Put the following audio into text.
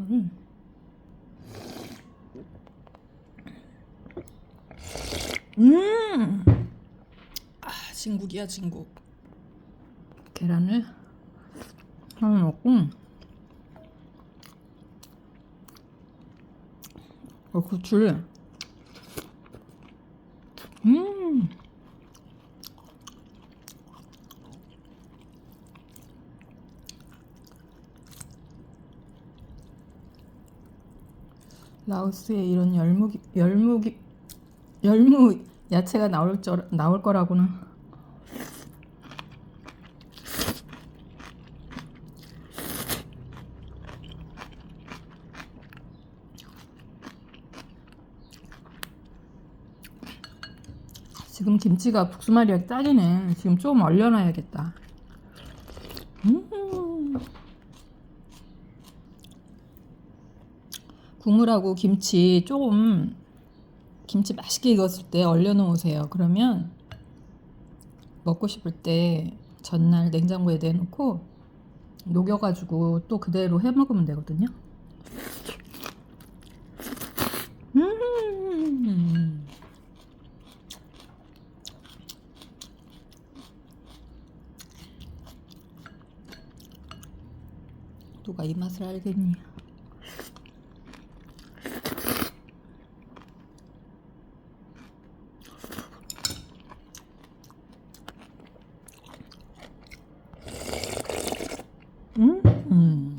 이거를 음! 아, 진국이야, 진국. 계란을 하나 넣고 어, 고추를 음! 라오스에 이런 열무기 열무기 열무 야채가 나올 줄 나올 거라고는 지금 김치가 북수마리하게 딱이네. 지금 좀 얼려놔야겠다. 음. 국물하고 김치 조금 김치 맛있게 익었을 때 얼려 놓으세요. 그러면 먹고 싶을 때 전날 냉장고에 내놓고 녹여가지고 또 그대로 해 먹으면 되거든요. 음. 누가 이 맛을 알겠니? 嗯嗯。